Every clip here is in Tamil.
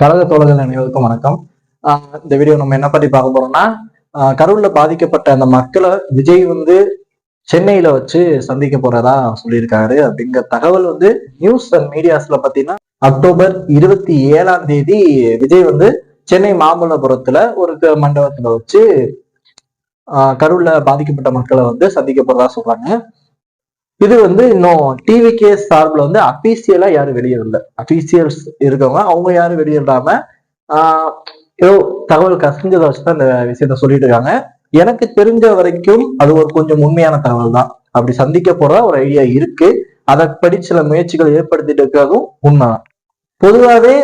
கழக தோழர்கள் அனைவருக்கும் வணக்கம். இந்த வீடியோ நம்ம என்ன பத்தி பார்க்க போறோம்னா கருவில் கரூர்ல பாதிக்கப்பட்ட அந்த மக்களை விஜய் வந்து சென்னையில வச்சு சந்திக்க போறதா சொல்லியிருக்காரு. அப்படிங்கிற தகவல் வந்து நியூஸ் அண்ட் மீடியாஸ்ல பாத்தீங்கன்னா அக்டோபர் இருபத்தி ஏழாம் தேதி விஜய் வந்து சென்னை மாமல்லபுரத்துல ஒரு மண்டபத்துல வச்சு கருவில் கரூர்ல பாதிக்கப்பட்ட மக்களை வந்து சந்திக்க போறதா சொல்றாங்க. இது வந்து இன்னும் டிவிகே சார்பில் வந்து அபிஷியலா யாரும் வெளியிடல. அபிஷியல்ஸ் இருக்கவங்க அவங்க யாரும் வெளியிடாம ஏதோ தகவல் கசிஞ்சதை வச்சுதான் இந்த விஷயத்த சொல்லிட்டு இருக்காங்க. எனக்கு தெரிஞ்ச வரைக்கும் அது ஒரு கொஞ்சம் உண்மையான தகவல் தான். அப்படி சந்திக்க போற ஒரு ஐடியா இருக்கு. அதன்படி சில முயற்சிகள் ஏற்படுத்திட்டு இருக்கிறதும் உண்மைதான் பொதுவாகவே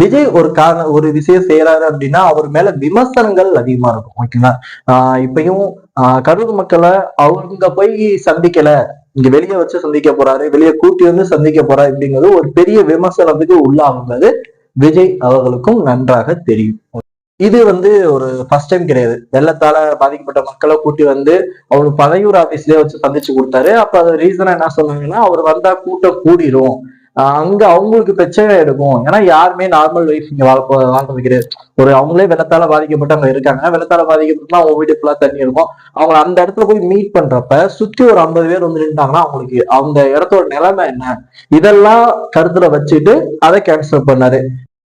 விஜய் ஒரு காரண ஒரு விஷயம் செய்யறாரு அப்படின்னா அவர் மேல விமர்சனங்கள் அதிகமா இருக்கும் ஓகேங்களா ஆஹ் இப்பயும் ஆஹ் கரூர் மக்களை அவங்க போய் சந்திக்கல. இங்க வெளியே வச்சு சந்திக்க போறாரு வெளியே கூட்டி வந்து சந்திக்க போறாரு அப்படிங்கிறது ஒரு பெரிய விமர்சனத்துக்கு உள்ளாகுங்கிறது விஜய் அவர்களுக்கும் நன்றாக தெரியும். இது வந்து ஒரு ஃபர்ஸ்ட் டைம் கிடையாது. வெள்ளத்தால பாதிக்கப்பட்ட மக்களை கூட்டி வந்து அவரு பனையூர் ஆபீஸ்லயே வச்சு சந்திச்சு கொடுத்தாரு. அப்ப அது ரீசனா என்ன சொன்னாங்கன்னா அவர் வந்தா கூட்டம் கூடிரும். அங்க அவங்களுக்கு பிரச்சனை எடுக்கும் ஏன்னா யாருமே நார்மல் லைஃப் இங்க வாழ போ- வாழ்றது ஒரு அவங்களே வெள்ளத்தால பாதிக்கப்பட்டு அங்க இருக்காங்க. வெள்ளத்தால பாதிக்கப்பட்டு அவங்க வீட்டு ஃபுல்லா தண்ணி இருக்கும். அவங்க அந்த இடத்துல போய் மீட் பண்றப்ப சுத்தி ஒரு ஐம்பது பேர் வந்து நின்றாங்கன்னா அவங்களுக்கு அந்த இடத்தோட நிலைமை என்ன? இதெல்லாம் கருத்துல வச்சுட்டு அதை கேன்சல் பண்ணாரு.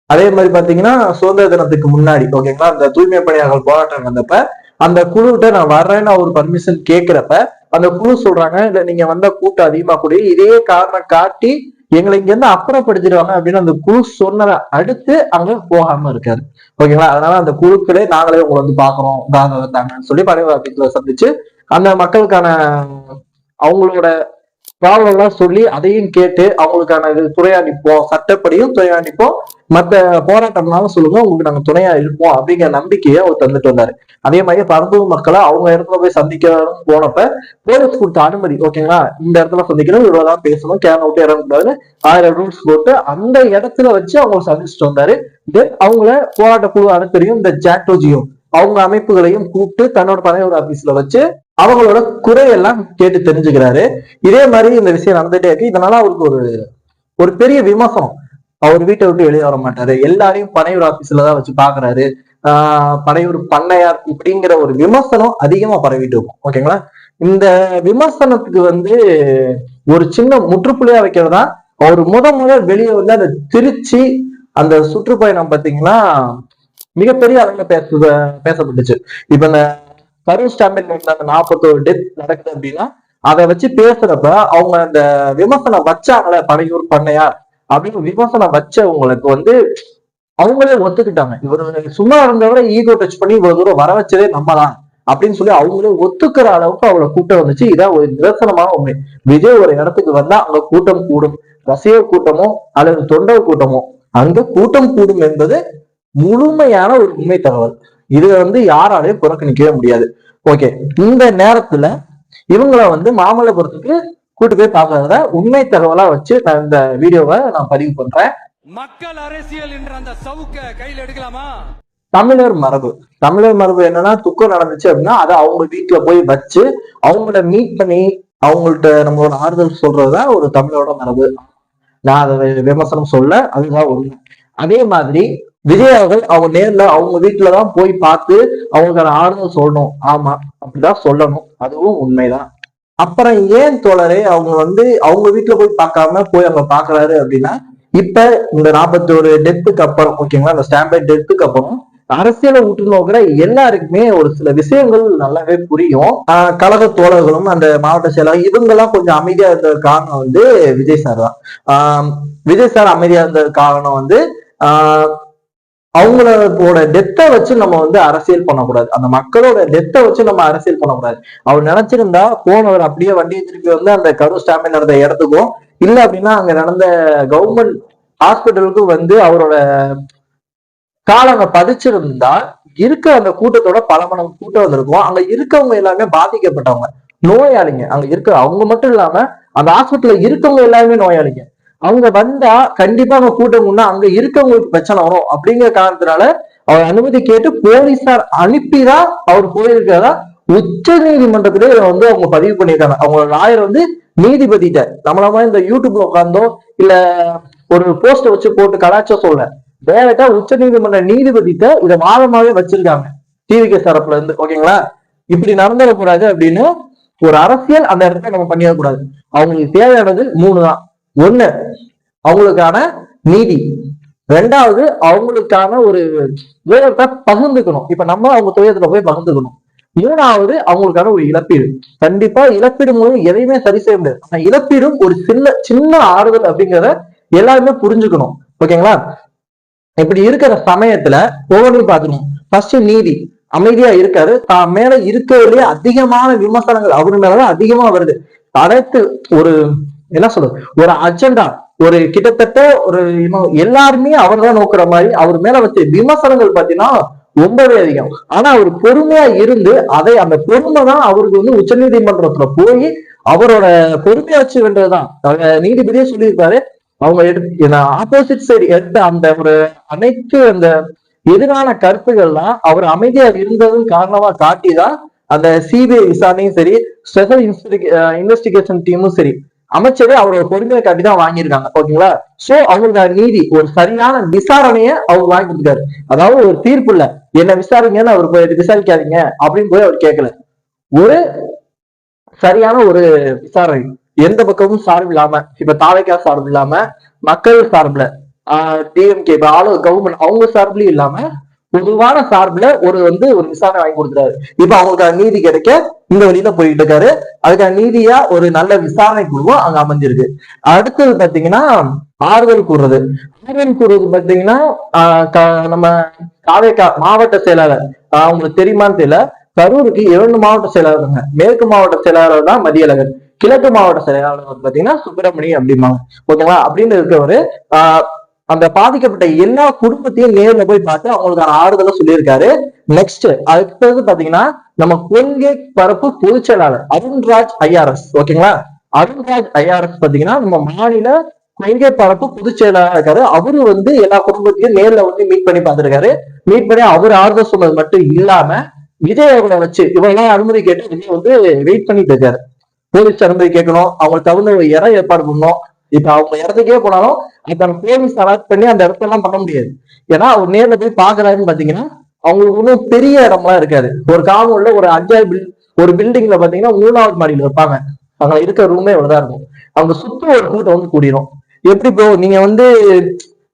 அதே மாதிரி பாத்தீங்கன்னா சுதந்திர தினத்துக்கு முன்னாடி ஓகேங்களா அந்த தூய்மை பணியாளர்கள் போராட்டம் நடந்தப்ப அந்த குழுவிட்ட நான் வர்றேன்னு அவர் பர்மிஷன் கேட்கிறப்ப அந்த குழு சொல்றாங்க இல்ல நீங்க வந்த கூட்டம் அதிகமா கூடி இதே காரணம் காட்டி எங்களை இங்க இருந்து அப்புறப்படுத்திடுவாங்க அப்படின்னு அந்த குழு சொன்னதை அடுத்து அங்க போகாம இருக்காரு. ஓகேங்களா? அதனால அந்த குழுக்களே நாங்களே உங்களை வந்து பாக்குறோம் தாங்க வந்தாங்கன்னு சொல்லி பழைய சந்திச்சு அந்த மக்களுக்கான அவங்களோட ப்ராப்ளம் எல்லாம் சொல்லி அதையும் கேட்டு அவங்களுக்கான இது துணையா நிற்போம் சட்டப்படியும் துணையா நிற்போம் மத்த போராட்டம்னாலும் சொல்லுங்க உங்களுக்கு நாங்க துணையா இருப்போம் அப்படிங்கிற நம்பிக்கையை அவர் தந்துட்டு வந்தாரு. அதே மாதிரி பரந்தூர் மக்களை அவங்க இடத்துல போய் சந்திக்கணும் போனப்ப போலீஸ் கொடுத்த அனுமதி ஓகேங்களா இந்த இடத்துல சந்திக்கணும் இவ்வளவுதான் பேசணும் கேன விட்டு இறங்கக்கூடாதுன்னு ஆயிரம் ரூல்ஸ் போட்டு அந்த இடத்துல வச்சு அவங்க சந்திச்சுட்டு வந்தாரு. தென் அவங்கள போராட்ட குழு அனுப்பியும் இந்த ஜாக்டோஜியும் அவங்க அமைப்புகளையும் கூப்பிட்டு தன்னோட தலைவர் ஆபீஸ்ல வச்சு அவங்களோட குறையெல்லாம் கேட்டு தெரிஞ்சுக்கிறாரு. இதே மாதிரி இந்த விஷயம் நடந்துட்டே இருக்கு. இதனால அவருக்கு ஒரு ஒரு பெரிய விமர்சனம். அவர் வீட்டை விட்டு வெளியே வர மாட்டாரு. எல்லாரையும் பனையூர் ஆபீஸ்ல தான் வச்சு பாக்குறாரு. ஆஹ் பனையூர் பண்ணையார் இப்படிங்கிற ஒரு விமர்சனம் அதிகமா பரவிட்டு இருக்கும். ஓகேங்களா இந்த விமர்சனத்துக்கு வந்து ஒரு சின்ன முற்றுப்புள்ளியா வைக்கிறதா அவர் முத முத வெளியே வந்து அந்த திருச்சி அந்த சுற்றுப்பயணம் பாத்தீங்கன்னா மிகப்பெரிய அளவுல பேச பேசப்பட்டுச்சு. இப்ப இந்த கரூர் ஸ்டாம்பில் அந்த நாற்பத்தோரு டெத் நடக்குது அப்படின்னா அதை வச்சு பேசுறப்ப அவங்க அந்த விமர்சனம் வச்சாங்களே பனையூர் பண்ணையார் அப்படின்னு விமர்சனம் வச்சவங்களுக்கு வந்து அவங்களே ஒத்துக்கிட்டாங்க. இவர் சும்மா இருந்தவரை ஈகோ டச் பண்ணி இவ்வளவு தூரம் வர வச்சதே நம்ம தான் அப்படின்னு சொல்லி அவங்களே ஒத்துக்கிற அளவுக்கு அவளை கூட்டம் வந்துச்சு. இதான் ஒரு நிதர்சனமான உண்மை. விஜய் ஒரு இடத்துக்கு வந்தா அங்க கூட்டம் கூடும். ரசிகர் கூட்டமோ அல்லது தொண்டர் கூட்டமோ அங்க கூட்டம் கூடும் என்பது முழுமையான ஒரு உண்மை தகவல். இது வந்து யாராலையும் புறக்கணிக்கவே முடியாது. ஓகே இந்த நேரத்துல இவங்கள வந்து மாமல்லபுரத்துக்கு கூட்டு போய் பார்க்கறத உண்மை தகவலா வச்சு நான் இந்த வீடியோவை நான் பதிவு பண்றேன். மக்கள் அரசியல் என்ற அந்த சவுக்க கையில் எடுக்கலாமா? தமிழர் மரபு. தமிழர் மரபு என்னன்னா துக்கம் நடந்துச்சு அப்படின்னா அதை அவங்க வீட்டுல போய் வச்சு அவங்கள மீட் பண்ணி அவங்கள்ட்ட நம்மளோட ஆறுதல் சொல்றதுதான் ஒரு தமிழோட மரபு. நான் அதை விமர்சனம் சொல்ல அதுதான் உண்மை. அதே மாதிரி விஜய் அவர்கள் அவங்க நேர்ல அவங்க வீட்டுலதான் போய் பார்த்து அவங்களுக்கான ஆறுதல் சொல்லணும். ஆமா அப்படிதான் சொல்லணும். அதுவும் உண்மைதான். அப்புறம் ஏன் தோழரே அவங்க வந்து அவங்க வீட்டுல போய் பார்க்காம போய் அவங்க பாக்குறாரு அப்படின்னா இப்ப இந்த நாற்பத்தி ஒரு டெத்துக்கு அப்புறம் ஓகேங்களா இந்த ஸ்டாம்பை டெத்துக்கு அப்புறம் அரசியலை உற்று நோக்கிற எல்லாருக்குமே ஒரு சில விஷயங்கள் நல்லாவே புரியும். கழக தோழர்களும் அந்த மாவட்ட செயலாளர் இவங்கெல்லாம் கொஞ்சம் அமைதியா இருந்த காரணம் வந்து விஜய் சார் தான். ஆஹ் விஜய் சார் அமைதியா இருந்த காரணம் வந்து அவங்களோட டெத்தை வச்சு நம்ம வந்து அரசியல் பண்ணக்கூடாது. அந்த மக்களோட டெத்தை வச்சு நம்ம அரசியல் பண்ணக்கூடாது. அவர் நினைச்சிருந்தா போனவர் அப்படியே வண்டியை திருப்பி வந்து அந்த கரூர் ஸ்டாமில் நடந்த இடத்துக்கும் இல்ல அப்படின்னா அங்க நடந்த கவர்மெண்ட் ஹாஸ்பிட்டலுக்கும் வந்து அவரோட காலை அங்க பதிச்சிருந்தா இருக்க அந்த கூட்டத்தோட பல மடங்கு கூட்டம் வந்திருக்கும். அங்க இருக்கவங்க எல்லாமே பாதிக்கப்பட்டவங்க. நோயாளிங்க. அங்க இருக்க அவங்க மட்டும் இல்லாம அந்த ஹாஸ்பிட்டல்ல இருக்கவங்க எல்லாருமே நோயாளிங்க. அவங்க வந்தா கண்டிப்பா அங்க கூட்டம் முன்னா அங்க இருக்கவங்களுக்கு பிரச்சனை வரும். அப்படிங்கிற காரணத்தினால அவர் அனுமதி கேட்டு போலீசார் அனுப்பிதான் அவர் போயிருக்கிறதா உச்ச நீதிமன்றத்திலே வந்து அவங்க பதிவு பண்ணியிருக்காங்க. அவங்களோட லாயர் வந்து நீதிபதிட்ட நம்மள மாதிரி இந்த யூடியூப்ல உட்காந்தோ இல்ல ஒரு போஸ்ட வச்சு போட்டு கலாச்சோ சொல்ல டேரக்டா உச்ச நீதிமன்ற நீதிபதிட்ட இதை வாதமாவே வச்சிருக்காங்க. டிவிகே தரப்புல இருந்து ஓகேங்களா? இப்படி நடந்துடக்கூடாது அப்படின்னு ஒரு அரசியல் அந்த இடத்துல நம்ம பண்ணிடக்கூடாது. அவங்களுக்கு தேவையானது மூணு தான். ஒண்ணு அவங்களுக்கான நீதி. ரெண்டாவது அவங்களுக்கான ஒரு உயரத்தை பகிர்ந்துக்கணும். இப்ப நம்ம அவங்க துயரத்துல போய் பகிர்ந்துக்கணும். மூணாவது அவங்களுக்கான ஒரு இழப்பீடு. கண்டிப்பா இழப்பீடு மூலம் எதையுமே சரி செய்ய முடியாது. ஆனா இழப்பீடும் ஒரு சின்ன சின்ன ஆறுதல் அப்படிங்கிறத எல்லாருமே புரிஞ்சுக்கணும். ஓகேங்களா? இப்படி இருக்கிற சமயத்துல ஒவ்வொன்றையும் பாத்துக்கணும் ஃபர்ஸ்ட் நீதி. அமைதியா இருக்காரு. தான் மேல இருக்கிறதுலயே அதிகமான விமர்சனங்கள் அவரு மேலதான் அதிகமா வருது. அனைத்து ஒரு என்ன சொல்றது? ஒரு அஜெண்டா ஒரு கிட்டத்தட்ட ஒரு இன்னும் எல்லாருமே அவர் தான் நோக்குற மாதிரி அவர் மேல வச்ச விமர்சனங்கள் பாத்தீங்கன்னா ரொம்பவே அதிகம். ஆனா அவர் பொறுமையா இருந்து அதை அந்த பொறுமை தான் அவருக்கு வந்து உச்சநீதிமன்றத்துல போய் அவரோட பொறுமையா வச்சு வென்றதுதான். அவங்க நீதிபதியே சொல்லியிருப்பாரு அவங்க எடுத்து ஆப்போசிட் சைடு எடுத்த அந்த ஒரு அனைத்து அந்த எதிரான கருத்துக்கள்லாம் அவர் அமைதியா இருந்ததும் காரணமா காட்டிதான் அந்த சிபிஐ விசாரணையும் சரி ஸ்பெஷல் இன்வெஸ்டிகேஷன் டீமும் சரி. அமைச்சரே அவரோட பொறுமையை காட்டி தான் வாங்கியிருக்காங்க ஓகேங்களா? சோ அவங்களுக்கு நீதி ஒரு சரியான விசாரணையை அவர் வாங்கி கொடுத்தாரு அதாவது ஒரு தீர்ப்பு இல்ல. என்ன விசாரிங்கன்னு அவர் போய் விசாரிக்காதீங்க அப்படின்னு போய் அவர் கேட்கல ஒரு சரியான ஒரு விசாரணை எந்த பக்கமும் சார்பு இல்லாம இப்ப தாவைக்கா சார்பு இல்லாம மக்கள் சார்புல டிஎம்கே இப்ப ஆளு கவர்மெண்ட் அவங்க சார்புலயும் இல்லாம பொதுவான சார்புல ஒரு வந்து ஒரு விசாரணை வாங்கி கொடுக்குறாரு. இப்ப அவங்களுக்கான நீதி கிடைக்க இந்த வழியில போயிட்டு இருக்காரு. அதுக்கான நீதியா ஒரு நல்ல விசாரணை குழுவும் அங்க அமைஞ்சிருக்கு. அடுத்தது பாத்தீங்கன்னா ஆறுதல் கூறுறது. ஆறுதல் கூறுறது பாத்தீங்கன்னா ஆஹ் க- நம்ம காவேக்கா மாவட்ட செயலாளர். ஆஹ் தெரியுமான்னு தெரியல. கரூருக்கு இரண்டு மாவட்ட செயலாளருங்க. மேற்கு மாவட்ட செயலாளர் தான் மதியழகர். கிழக்கு மாவட்ட செயலாளர் பார்த்தீங்கன்னா பாத்தீங்கன்னா சுப்பிரமணி அப்படிம்பாங்க. ஓகேங்களா? அப்படின்னு இருக்கவரு ஆஹ் அந்த பாதிக்கப்பட்ட எல்லா குடும்பத்தையும் நேர்ல போய் பார்த்து அவங்களுக்கான ஆறுதலை சொல்லியிருக்காரு. நெக்ஸ்ட் அடுத்தது பாத்தீங்கன்னா நம்ம கொள்கை பரப்பு பொதுச் செயலாளர் அருண்ராஜ் ஐஆர்எஸ் ஓகேங்களா? அருண்ராஜ் ஐஆர்எஸ் பாத்தீங்கன்னா நம்ம மாநில கொள்கை பரப்பு பொதுச் செயலாளர் இருக்காரு. அவரு வந்து எல்லா குடும்பத்தையும் நேர்ல வந்து மீட் பண்ணி பார்த்திருக்காரு. மீட் பண்ணி அவர் ஆறுதல் சொன்னது மட்டும் இல்லாம விஜய் வச்சு இவங்க அனுமதி கேட்டு விஜய் வந்து வெயிட் பண்ணிட்டு இருக்காரு. போலீஸ் அனுமதி கேட்கணும் அவங்களுக்கு தகுந்த இடம் ஏற்பாடு பண்ணணும். இப்ப அவங்க இடத்துக்கே போனாலும் அந்த போலீஸ் அலாட் பண்ணி அந்த இடத்தெல்லாம் பண்ண முடியாது. ஏன்னா அவர் நேர்ல போய் பாக்குறாருன்னு பாத்தீங்கன்னா அவங்களுக்கு ஒன்றும் பெரிய இடம்லாம் இருக்காது. ஒரு காமூன்ல ஒரு அஞ்சாறு பில் ஒரு பில்டிங்ல பாத்தீங்கன்னா மூணாவது மாடியில் இருப்பாங்க. அங்க இருக்க ரூமே இவ்வளவுதான் இருக்கும். அவங்க சுத்தம் ஒரு கூட்டம் வந்து கூடிரும். எப்படி ப்ரோ நீங்க வந்து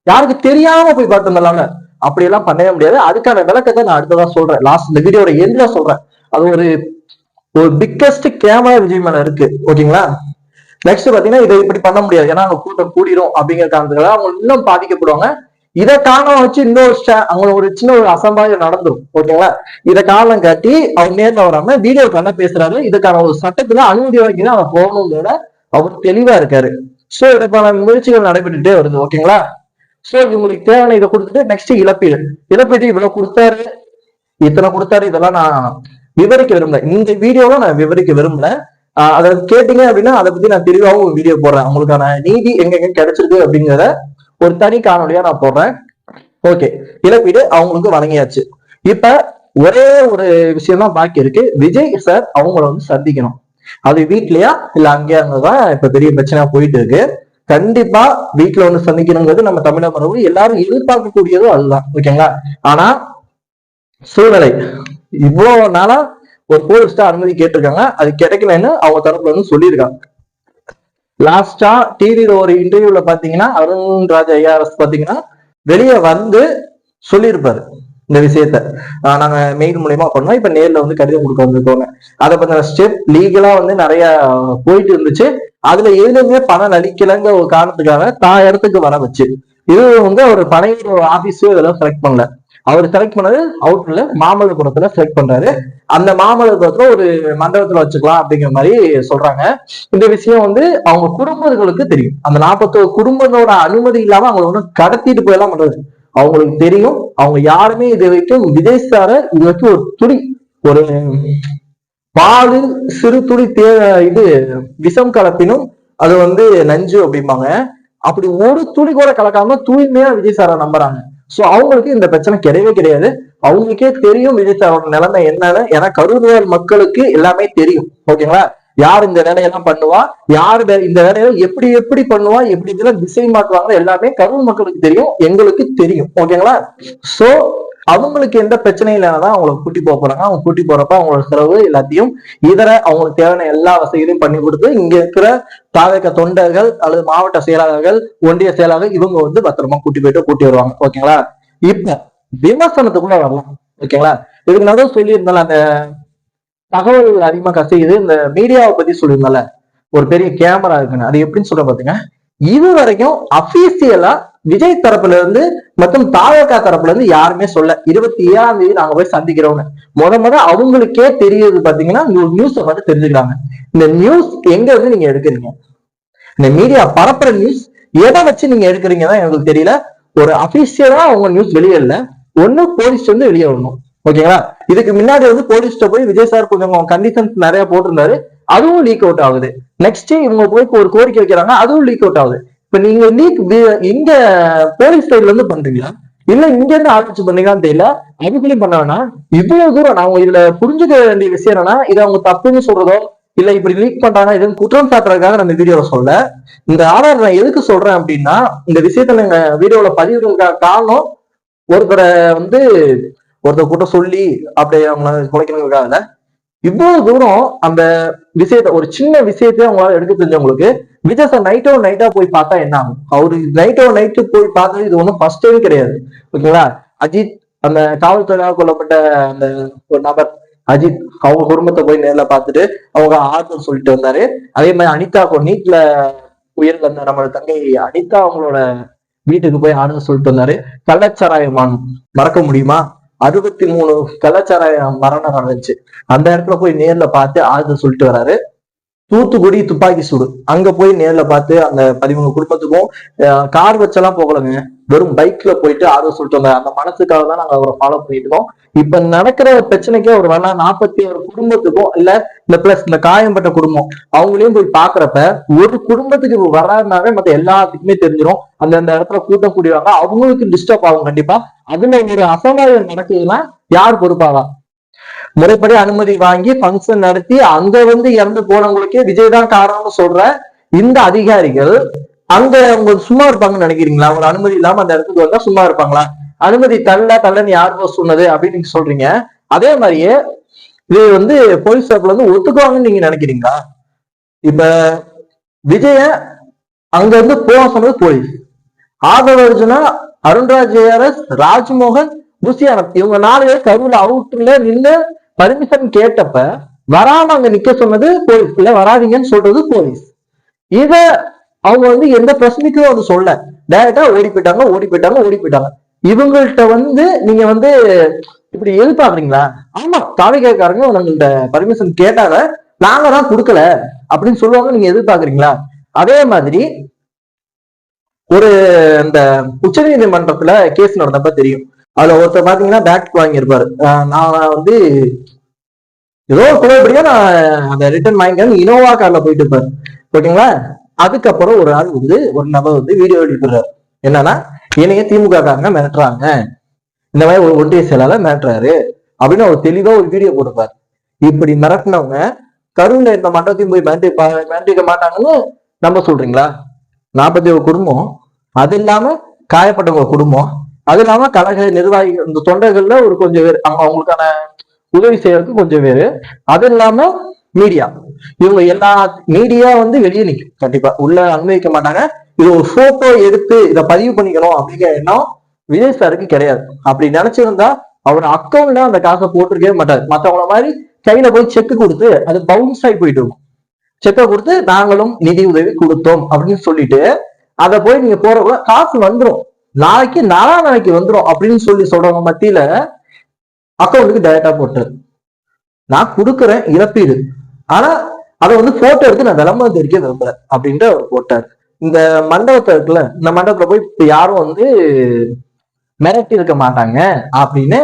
யாருக்கு தெரியாம போய் பார்த்து அப்படி எல்லாம் பண்ணவே முடியாது. அதுக்கான விளக்கத்தை நான் அடுத்ததா சொல்றேன். லாஸ்ட் இந்த வீடியோட எண்ட்ல சொல்றேன். அது ஒரு ஒரு பிக்கஸ்ட் கேமரா விஜய் மேல இருக்கு. ஓகேங்களா? நெக்ஸ்ட் பாத்தீங்கன்னா இதை இப்படி பண்ண முடியாது. ஏன்னா அவங்க கூட்டம் கூடிரும் அப்படிங்கிற காரணத்துக்காக அவங்க இன்னும் பாதிக்கப்படுவாங்க. இதை காரணம் வச்சு இன்னொரு ஸ்ட- ஒரு சின்ன ஒரு அசம்பாவிதம் நடந்துரும். ஓகேங்களா? இதை காரணம் காட்டி அவர் நேர்ல வராம வீடியோ கண்ண பேசுறாரு. இதுக்கான ஒரு சட்டத்துல அனுமதி வாங்கி தான் அவர் போகணுங்கிறத அவர் தெளிவா இருக்காரு. சோ இதற்கான முயற்சிகள் நடைபெற்றுட்டே வருது. ஓகேங்களா? சோ இவங்களுக்கு தேவையான இதை கொடுத்துட்டு நெக்ஸ்ட் இழப்பீடு. இழப்பீடு இவ்வளவு கொடுத்தாரு. இத்தனை கொடுத்தாரு. இதெல்லாம் நான் விவரிக்க விரும்பல. இந்த வீடியோல நான் விவரிக்க விரும்பல. அதை கேட்டீங்க அப்படின்னா அதை பத்தி நான் தெளிவாகவும் ஒரு வீடியோ போடுறேன். உங்களுக்கான நீதி எங்க எங்க கிடைச்சிருக்கு அப்படிங்கிறத ஒரு தனி காணொலியா நான் போடுறேன். ஓகே இழப்பீடு அவங்களுக்கு வழங்கியாச்சு. இப்ப ஒரே ஒரு விஷயம் தான் பாக்கி இருக்கு. விஜய் சார் அவங்கள வந்து சந்திக்கணும். அது வீட்லயா? இல்ல அங்கேயா தான் இப்ப பெரிய பிரச்சனையா போயிட்டு இருக்கு. கண்டிப்பா வீட்டுல ஒண்ணு சந்திக்கணுங்கிறது நம்ம தமிழக மரபு. எல்லாரும் எதிர்பார்க்கக்கூடியதும் அதுதான். ஓகேங்களா ஆனா சூழ்நிலை. இவ்வளவு நாளா ஒரு போலீஸ்ட அனுமதி கேட்டிருக்காங்க. அது கிடைக்கலன்னு அவங்க தரப்புல இருந்து சொல்லியிருக்காங்க. லாஸ்டா டிவியில ஒரு இன்டர்வியூல பாத்தீங்கன்னா அருண்ராஜ் ஐஆர்எஸ் பாத்தீங்கன்னா வெளியே வந்து சொல்லியிருப்பாரு இந்த விஷயத்த. நாங்க மெயில் மூலியமா பண்ணோம். இப்ப நேர்ல வந்து கடிதம் கொடுக்க வந்திருக்கோங்க அதை பத்தின ஸ்டெப் லீகலா வந்து நிறைய போயிட்டு இருந்துச்சு. அதுல எதுவுமே பணம் அளிக்கலங்கிற ஒரு காரணத்துக்காக தான் இடத்துக்கு வர வச்சு. இது வந்து அவர் பனையூர் ஆபீஸோ இதெல்லாம் செலக்ட் பண்ணல. அவர் செலக்ட் பண்ணது அவுட்ல மாமல்லபுரத்துல செலக்ட் பண்றாரு. அந்த மாமல்லபுரத்துல ஒரு மண்டபத்துல வச்சுக்கலாம் அப்படிங்கிற மாதிரி சொல்றாங்க. இந்த விஷயம் வந்து அவங்க குடும்பங்களுக்கு தெரியும். அந்த நாற்பத்தோரு குடும்பத்தோட அனுமதி இல்லாம அவங்களை ஒன்றும் கடத்திட்டு போயெல்லாம் பண்றது. அவங்களுக்கு தெரியும். அவங்க யாருமே இது வரைக்கும் விஜய் சார இது வரைக்கும் ஒரு துணி ஒரு பாலு சிறு துளி தே இது விஷம் கலப்பினும் அது வந்து நஞ்சு அப்படிம்பாங்க. அப்படி ஒரு துளி கூட கலக்காம தூய்மையா விஜய் சாரை நம்புறாங்க. சோ அவங்களுக்கு இந்த பிரச்சனை கிடையவே கிடையாது. அவங்களுக்கே தெரியும் விஜய் சாரோட நிலைமை என்னன்னு. ஏன்னா கரூர் மக்களுக்கு எல்லாமே தெரியும். ஓகேங்களா? யார் இந்த வேலையெல்லாம் பண்ணுவா? யார் வே- இந்த வேலையெல்லாம் எப்படி எப்படி பண்ணுவா? எப்படி இதெல்லாம் திசை மாற்றுவாங்க எல்லாமே கரூர் மக்களுக்கு தெரியும் எங்களுக்கு தெரியும். ஓகேங்களா? சோ அவங்களுக்கு எந்த பிரச்சனையும் இல்லைன்னா அவங்களை கூட்டி போக போறாங்க. அவங்க கூட்டி போறப்ப அவங்களோட செலவு எல்லாத்தையும் இதர அவங்களுக்கு தேவையான எல்லா வசதிகளையும் பண்ணி கொடுத்து இங்க இருக்கிற தாவக தொண்டர்கள் அல்லது மாவட்ட செயலாளர்கள் ஒன்றிய செயலாளர்கள் இவங்க வந்து பத்திரமா கூட்டி போயிட்டு கூட்டி வருவாங்க. ஓகேங்களா? இப்ப விமர்சனத்துக்குள்ள வரலாம். ஓகேங்களா? இதுக்கு நான் சொல்லியிருந்தால அந்த தகவல் அதிகமா கசியுது. இந்த மீடியாவை பத்தி சொல்லியிருந்தால ஒரு பெரிய கேமரா இருக்குன்னு. அது எப்படின்னு சொல்ற பாத்தீங்க இது வரைக்கும் அபிஷியலா விஜய் தரப்புல இருந்து மற்றும் தாவகா தரப்புல இருந்து யாருமே சொல்ல இருபத்தி ஏழாம் தேதி நாங்க போய் சந்திக்கிறோம்னு. முத முத அவங்களுக்கே தெரியுது பாத்தீங்கன்னா இந்த நியூஸை பார்த்து தெரிஞ்சுக்கிறாங்க. இந்த நியூஸ் எங்க இருந்து நீங்க எடுக்கிறீங்க? இந்த மீடியா பரப்புற நியூஸ் எதை வச்சு நீங்க எடுக்கிறீங்க தான் எங்களுக்கு தெரியல. ஒரு அபிஷியலா அவங்க நியூஸ் வெளியே இல்ல. ஒண்ணு போலீஸ் வந்து வெளியே வரணும். ஓகேங்களா? இதுக்கு முன்னாடி வந்து போலீஸ்ட போய் விஜய் சார் கொஞ்சம் கண்டிஷன்ஸ் நிறைய போட்டிருந்தாரு. அதுவும் லீக் அவுட் ஆகுது. நெக்ஸ்ட் இவங்க போய் ஒரு கோரிக்கை வைக்கிறாங்க அதுவும் லீக் அவுட் ஆகுது. இப்ப நீங்க லீக் இங்க போலீஸ் சைடுல இருந்து பண்றீங்களா? இல்ல இங்க இருந்து ஆரம்பிச்சு பண்ணீங்களான்னு தெரியல. அதுக்குள்ளயும் பண்ண வேணாம் இவ்வளவு தூரம் நான் இதுல புரிஞ்சுக்க வேண்டிய விஷயம் என்னன்னா இது அவங்க தப்புன்னு சொல்றதோ இல்ல இப்படி லீக் பண்றாங்க இதுன்னு குற்றம் சாட்டுறதுக்காக நான் இந்த வீடியோல சொல்ல இந்த ஆதார் நான் எதுக்கு சொல்றேன் அப்படின்னா இந்த விஷயத்த நாங்க வீடியோல பதிவுறதுக்காக காரணம் ஒருத்தரை வந்து ஒருத்தர் கூட சொல்லி அப்படி அவங்கள குலைக்கணுங்கிறதுக்காக இவ்வளவு தூரம் அந்த விஷயத்த ஒரு சின்ன விஷயத்தையும் அவங்களால எடுக்க தெரிஞ்சவங்களுக்கு விஜய் நைட்டோ நைட்டா போய் பார்த்தா என்ன ஆகும்? அவரு நைட்டோ நைட்டு போய் பார்த்தது இது ஒன்றும் ஃபர்ஸ்ட் டைம் கிடையாது. ஓகேங்களா? அஜித் அந்த காவல்துறையால் கொல்லப்பட்ட அந்த ஒரு நபர் அஜித் அவங்க குடும்பத்தை போய் நேர்ல பார்த்துட்டு அவங்க ஆறுதல் சொல்லிட்டு வந்தாரு. அதே மாதிரி அனிதா நீட்ல உயிர் வந்த நம்மளோட தங்கை அனிதா அவங்களோட வீட்டுக்கு போய் ஆறுதல் சொல்லிட்டு வந்தாரு. கள்ளச்சாராயமான் மறக்க முடியுமா? அறுபத்தி மூணு கள்ளச்சாராய மரணம் நடந்துச்சு. அந்த இடத்துல போய் நேர்ல பார்த்து ஆறுதல் சொல்லிட்டு வராரு. தூத்துக்குடி துப்பாக்கி சூடு. அங்க போய் நேர்ல பார்த்து அந்த பதிமூணு குடும்பத்துக்கும் கார் வச்செல்லாம் போகலங்க. வெறும் பைக்ல போயிட்டு ஆர்வம் சொல்லிட்டு அந்த மனசுக்காக தான் நாங்க அவரை ஃபாலோ பண்ணிட்டு இருக்கோம். இப்ப நடக்கிற பிரச்சனைக்கே அவர் வேணா நாற்பத்தி ஒரு குடும்பத்துக்கும் இல்ல இந்த பிளஸ் இந்த காயம்பட்ட குடும்பம் அவங்களையும் போய் பாக்குறப்ப ஒரு குடும்பத்துக்கு வராதுனாவே மத்த எல்லாத்துக்குமே தெரிஞ்சிடும் அந்த அந்த இடத்துல கூட்டம் கூடிவாங்க அவங்களுக்கு டிஸ்டர்ப் ஆகும் கண்டிப்பா. அதுல ஒரு அசம்பாவிதம் நடக்குதுன்னா யார் பொறுப்பாவா முறைப்படி அனுமதி வாங்கி பங்கன் நடத்தி அங்க வந்து இறந்து போனவங்களுக்கே விஜய் தான் காரணம்னு சொல்ற இந்த அதிகாரிகள் அங்க அவங்க சும்மா இருப்பாங்கன்னு நினைக்கிறீங்களா? அவங்க அனுமதி இல்லாம அந்த இடத்துக்கு வந்தா சும்மா இருப்பாங்களா? அனுமதி தள்ள தள்ளன்னு யார் சொன்னது அப்படின்னு நீங்க சொல்றீங்க. அதே மாதிரியே இது வந்து போலீஸ் தரப்புல வந்து ஒத்துக்குவாங்கன்னு நீங்க நினைக்கிறீங்களா? இப்ப விஜய அங்க இருந்து போக சொன்னது போலீஸ். ஆதவ அர்ஜுனா அருண்ராஜ் ஏஆர்எஸ் ராஜ்மோகன் புசியானந்த் இவங்க நாலு பேர் கருவில் அவுட்ல நின்று பர்மிஷன் கேட்டப்ப வராம அங்க நிக்க சொன்னது போலீஸ் இல்ல வராதீங்கன்னு சொல்றது போலீஸ் இத அவங்க வந்து எந்த பிரச்சனைக்கும் வந்து சொல்ல. டைரக்டா ஓடி போயிட்டாங்க ஓடி போயிட்டாங்க ஓடி போயிட்டாங்க. இவங்கள்ட்ட வந்து நீங்க வந்து இப்படி எதிர்பார்க்குறீங்களா? ஆமா தாவிகாரங்க உங்கள்கிட்ட பர்மிஷன் கேட்டாங்க. நாங்க தான் கொடுக்கல. அப்படின்னு சொல்லுவாங்க நீங்க எதிர்பார்க்குறீங்களா? அதே மாதிரி ஒரு இந்த நீதிமன்றத்துல கேஸ் நடந்தப்ப தெரியும். அதுல ஒருத்தர் பாத்தீங்கன்னா பேக் வாங்கியிருப்பாரு. நான் வந்து ஏதோ குழப்படியா நான் அந்த ரிட்டர்ன் வாங்கிக்கிறேன் இனோவா கார்ல போயிட்டு இருப்பாரு. ஓகேங்களா? அதுக்கப்புறம் ஒரு ஆள் வந்து ஒரு நபர் வந்து வீடியோ எடுக்கிறார் என்னன்னா என்னைய திமுக காரங்க மிரட்டுறாங்க. இந்த மாதிரி ஒரு ஒன்றிய செயலாளர் மிரட்டுறாரு. அப்படின்னு அவர் தெளிவா ஒரு வீடியோ போட்டுப்பார் இப்படி மிரட்டினவங்க கருவில இந்த மண்டபத்தையும் போய் மிரட்டி பா- மிரட்டிக்க மாட்டாங்கன்னு நம்ம சொல்றீங்களா? நாற்பத்தி ஒரு குடும்பம். அது இல்லாம காயப்பட்டவங்க குடும்பம். அது இல்லாம கழக நிர்வாகிகள் இந்த தொண்டர்கள்ல ஒரு கொஞ்சம் பேர் அவங்க அவங்களுக்கான உதவி செய்யறதுக்கு கொஞ்சம் பேரு அது இல்லாம மீடியா இவங்க எல்லா மீடியா வந்து வெளியே நிற்கும் கண்டிப்பா. உள்ள அனுமதிக்க மாட்டாங்க. இது ஒரு போட்டோ எடுத்து இதை பதிவு பண்ணிக்கணும் அப்படிங்கிற எண்ணம் விஜய் சாருக்கு கிடையாது. அப்படி நினைச்சிருந்தா அவர் அக்கௌண்ட்ல அந்த காசை போட்டிருக்கவே மாட்டாரு. மற்றவங்கள மாதிரி கையில போய் செக் கொடுத்து அது பவுன்ஸ் ஆகி போயிட்டு இருக்கும். செக்கை கொடுத்து நாங்களும் நிதி உதவி கொடுத்தோம் அப்படின்னு சொல்லிட்டு அதை போய் நீங்க போறவங்க காசு வந்துடும் நாளைக்கு நாலாம் நாளைக்கு வந்துடும் அப்படின்னு சொல்லி சொல்றவங்க மத்தியில அக்கௌண்ட்டுக்கு டைரக்டா போட்டாரு. நான் கொடுக்குறேன் இழப்பீடு. ஆனா அதை வந்து போட்டோ எடுத்து நான் விளம்பரம் தெரிவிக்க விரும்புறேன் அப்படின்ட்டு அவர் போட்டார். இந்த மண்டபத்தை இருக்குல்ல இந்த மண்டபத்துல போய் இப்ப யாரும் வந்து மிரட்டி இருக்க மாட்டாங்க அப்படின்னு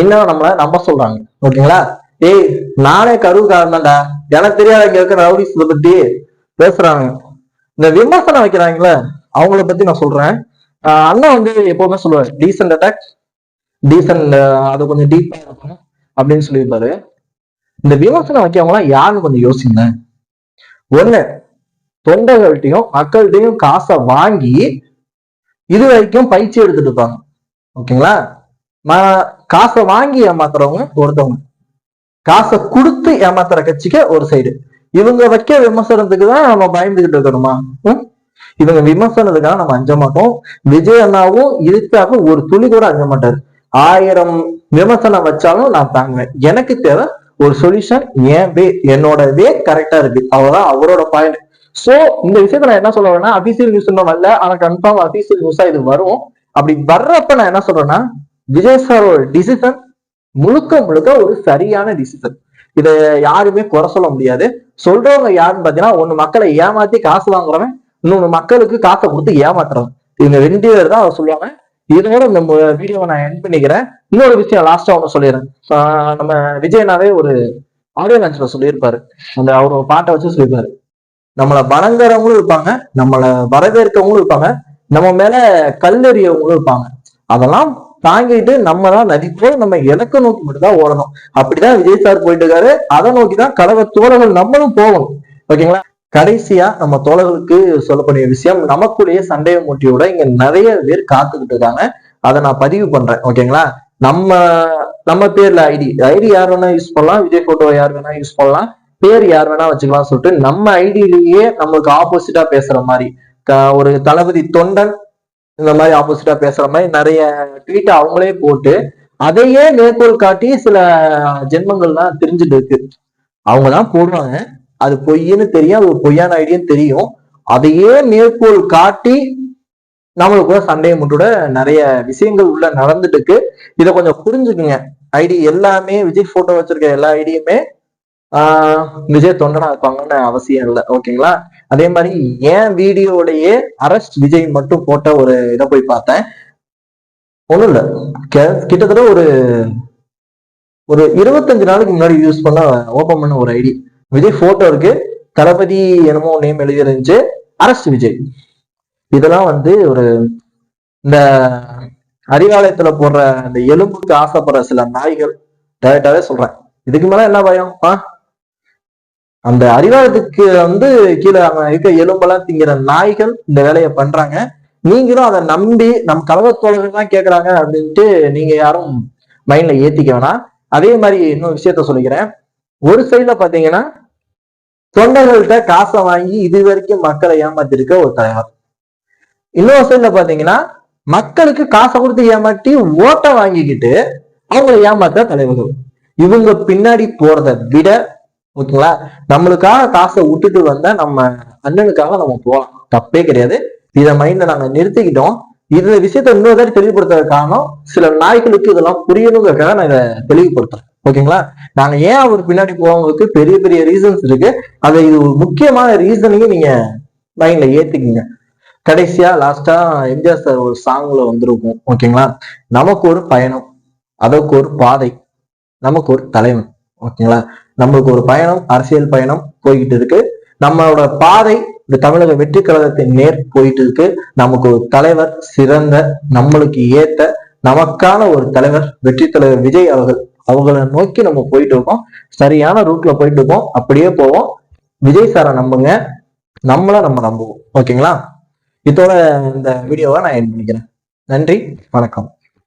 இன்னும் நம்மள நம்ப சொல்றாங்க. ஓகேங்களா? ஏய் நானே கருவுக்காரன் தான்டா. எனக்கு தெரியாத இங்க இருக்க ரவுடிஸ் பத்தி பேசுறாங்க. இந்த விமர்சனம் வைக்கிறாங்களே அவங்கள பத்தி நான் சொல்றேன். அண்ணா வந்து எப்பவுமே சொல்லுவார் டீசன்ட் அட்டாக் டீசன்ட் அது கொஞ்சம் டீப்பா இருக்கும் அப்படின்னு சொல்லியிருப்பாரு. இந்த விமர்சனம் வைக்கிறவங்க யாருன்னு கொஞ்சம் யோசிங்க. ஒண்ணு தொண்டர்கள்ட்டையும் மக்கள்கிட்டையும் காசை வாங்கி இது வரைக்கும் பயிற்சி எடுத்துட்டு இருப்பாங்க. ஓகேங்களா? காசை வாங்கி ஏமாத்துறவங்க ஒருத்தவங்க. காசை கொடுத்து ஏமாத்துற கட்சிக்கு ஒரு சைடு இவங்க வைக்க விமர்சனத்துக்கு தான் நம்ம பயந்துகிட்டு இருக்கணுமா? ம்? இவங்க விமர்சனத்துக்காக நம்ம அஞ்ச மாட்டோம். விஜய் அண்ணாவும் இதுக்காக ஒரு துளி கூட அஞ்ச மாட்டாரு. ஆயிரம் விமர்சனம் வச்சாலும் நான் தாங்குவேன். எனக்கு தேவை ஒரு சொல்யூஷன் என் வே என்னோட வே கரெக்டா இருக்கு. அவ்வளவுதான் அவரோட பாயிண்ட் சோ இந்த விஷயத்த நான் என்ன சொல்ல வரேன்னா அபிஷியல் நியூஸ் இன்னும் வரல ஆனா கன்ஃபார்ம் அபிஷியல் நியூஸா இது வரும். அப்படி வர்றப்ப நான் என்ன சொல்றேன்னா விஜய் சாரோட டிசிஷன் முழுக்க முழுக்க ஒரு சரியான டிசிஷன் இத யாருமே குறை சொல்ல முடியாது. சொல்றவங்க யாருன்னு பாத்தீங்கன்னா ஒண்ணு மக்களை ஏமாத்தி காசு வாங்குறவன் இன்னொன்று மக்களுக்கு காசை கொடுத்து ஏமாத்துறவன் இவங்க ரெண்டு பேர் தான் அவர் சொல்லுவாங்க. இதோட இந்த வீடியோவை நான் என் பண்ணிக்கிறேன். இன்னொரு விஷயம் லாஸ்டா ஒன்று சொல்லிடுறேன். நம்ம விஜயனாவே ஒரு ஆடியோ லான்ச்ல சொல்லியிருப்பாரு. அந்த அவர் ஒரு பாட்டை வச்சு சொல்லியிருப்பாரு. நம்மளை வணங்குறவங்களும் இருப்பாங்க. நம்மளை வரவேற்கவங்களும் இருப்பாங்க. நம்ம மேல கல்லெறியவங்களும் இருப்பாங்க. அதெல்லாம் தாங்கிட்டு நம்ம தான் நதிப்போம் நம்ம இலக்க நோக்கி மட்டும் தான் ஓடணும். அப்படிதான் விஜய் சார் போயிட்டு இருக்காரு. அதை நோக்கி தான் கழக தோழர்கள் நம்மளும் போகணும். ஓகேங்களா? கடைசியா நம்ம தோழர்களுக்கு சொல்லக்கூடிய விஷயம் நமக்குடைய சண்டைய மூட்டியோட இங்க நிறைய பேர் காத்துக்கிட்டு இருக்காங்க. அதை நான் பதிவு பண்றேன். ஓகேங்களா? நம்ம நம்ம பேர்ல ஐடி. ஐடி யார் வேணா யூஸ் பண்ணலாம். விஜய் போட்டோ யார் வேணா யூஸ் பண்ணலாம். பேர் யார் வேணா வச்சுக்கலாம் சொல்லிட்டு நம்ம ஐடியிலேயே நம்மளுக்கு ஆப்போசிட்டா பேசுற மாதிரி ஒரு தளபதி தொண்டன் இந்த மாதிரி ஆப்போசிட்டா பேசுற மாதிரி நிறைய ட்வீட் அவங்களே போட்டு அதையே மேற்கோள் காட்டி சில ஜென்மங்கள்லாம் தெரிஞ்சுட்டு இருக்கு. அவங்க தான் போடுவாங்க அது பொய்ன்னு தெரியும் அது ஒரு பொய்யான ஐடியான்னு தெரியும். அதையே மேற்கோள் காட்டி நம்மளுக்கு கூட சண்டையை முட்டோட நிறைய விஷயங்கள் உள்ள நடந்துட்டு இருக்கு இதை கொஞ்சம் புரிஞ்சுக்குங்க. ஐடி எல்லாமே விஜய் போட்டோ வச்சிருக்க எல்லா ஐடியுமே விஜய் தொண்டனா இருப்பாங்கன்னு அவசியம் இல்லை. ஓகேங்களா அதே மாதிரி என் வீடியோலயே அரஸ்ட் விஜய் மட்டும் போட்ட ஒரு இதை போய் பார்த்தேன். ஒண்ணும் இல்லை. கிட்டத்தட்ட ஒரு ஒரு இருபத்தஞ்சு நாளைக்கு முன்னாடி யூஸ் பண்ண ஓபன் பண்ண ஒரு ஐடி விஜய் போட்டோ இருக்கு. தளபதி என்னமோ நேம் எழுதியிருந்துச்சு. அரஸ்ட் விஜய். இதெல்லாம் வந்து ஒரு இந்த அறிவாலயத்துல போடுற அந்த எலும்புக்கு ஆசைப்படுற சில நாய்கள். டைரக்டாவே சொல்றேன். இதுக்கு மேல என்ன பயம்? ஆ? அந்த அறிவாலயத்துக்கு வந்து கீழே அங்க இருக்க எலும்பெல்லாம் திங்கிற நாய்கள் இந்த வேலையை பண்றாங்க. நீங்களும் அதை நம்பி நம் கழகத்தோழர்கள் தான் கேட்கறாங்க அப்படின்ட்டு நீங்க யாரும் மைண்ட்ல ஏத்திக்க வேணாம். அதே மாதிரி இன்னொரு விஷயத்த சொல்லிக்கிறேன். ஒரு சைட்ல பாத்தீங்கன்னா தொண்டர்கள்ட்ட காசை வாங்கி இது வரைக்கும் மக்களை ஏமாத்திருக்க ஒரு தலைவர். இன்னொரு சைடுல பாத்தீங்கன்னா மக்களுக்கு காசை கொடுத்து ஏமாட்டி ஓட்டை வாங்கிக்கிட்டு அவங்களை ஏமாத்த தலைவர்கள். இவங்க பின்னாடி போறதை விட ஓகேங்களா நம்மளுக்காக காசை விட்டுட்டு வந்தா நம்ம அண்ணனுக்காக நம்ம போகலாம். தப்பே கிடையாது. இதை மைண்ட நாங்க நிறுத்திக்கிட்டோம். இந்த விஷயத்த இன்னொரு தடவை தெளிவுபடுத்துறது காரணம் சில நாய்களுக்கு இதெல்லாம் புரியணுங்கிறதுக்காக நான் இதை தெளிவுபடுத்துறேன். ஓகேங்களா? நாங்க ஏன் அவர் பின்னாடி போவங்களுக்கு பெரிய பெரிய ரீசன்ஸ் இருக்கு. அதை இது ஒரு முக்கியமான ரீசனையும் நீங்க மைண்ட்ல ஏத்துக்கீங்க. கடைசியா லாஸ்டா எம்ஜிஆர் சார் ஒரு சாங்ல வந்திருக்கும். ஓகேங்களா? நமக்கு ஒரு பயணம். அதற்கு ஒரு பாதை. நமக்கு ஒரு தலைவன். ஓகேங்களா? நம்மளுக்கு ஒரு பயணம் அரசியல் பயணம் போய்கிட்டு இருக்கு. நம்மளோட பாதை இந்த தமிழக வெற்றி கழகத்தின் நேர் போயிட்டு இருக்கு. நமக்கு ஒரு தலைவர் சிறந்த நம்மளுக்கு ஏத்த நமக்கான ஒரு தலைவர் வெற்றி தலைவர் விஜய் அவர்கள். அவங்கள நோக்கி நம்ம போயிட்டு இருக்கோம். சரியான ரூட்ல போயிட்டு இருக்கோம். அப்படியே போவோம். விஜய் சாரை நம்புங்க. நம்மள நம்ம நம்புவோம். ஓகேங்களா இதோட இந்த வீடியோவை நான் என் பண்ணிக்கிறேன். நன்றி. வணக்கம்.